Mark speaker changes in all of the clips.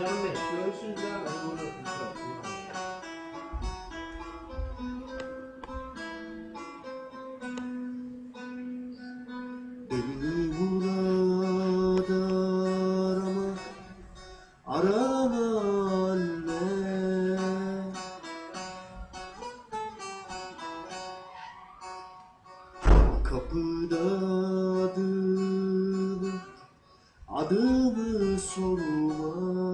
Speaker 1: canım benim. Görüşürüz ya. Ben bunu
Speaker 2: Beni burada arama, arama anne. Kapıda adını, adımı sorma.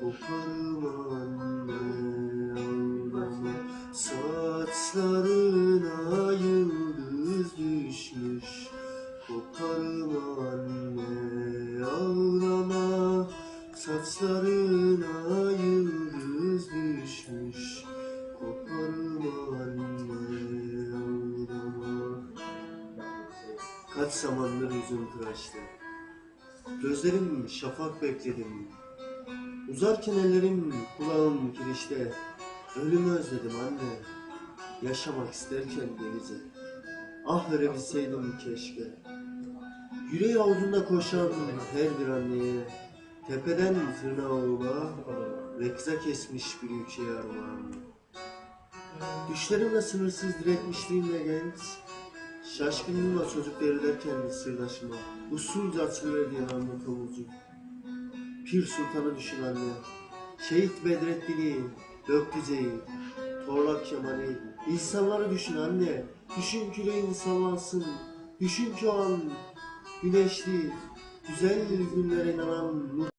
Speaker 2: Koparma anne ağlama Saçlarına yıldız düşmüş Koparma anne ağlama Saçlarına yıldız düşmüş Koparma anne ağlama Kaç zamandır yüzüm tıraştı Gözlerim şafak bekledim Uzarken ellerim kulağım kirişte Ölümü özledim anne. Yaşamak isterken denize. Ah verebilseydim keşke. Yüreği avucunda koşan her bir anneye. Tepeden tırnağıma Rekza kesmiş bir ülkeye armağan Düşlerimle sınırsız diretmişliğimle genç Şaşkınlığımla çocuk devrilerken sırdaşıma Usulca açılıverdiğin anne kovucu Pir Sultan'ı düşün anne Şehit Bedrettin'i Döktüce'yi Torlak Kemal'i İnsanları düşün anne Düşün küreğin sallansın. Düşün ki o an Güneşli Güzel günlere inanan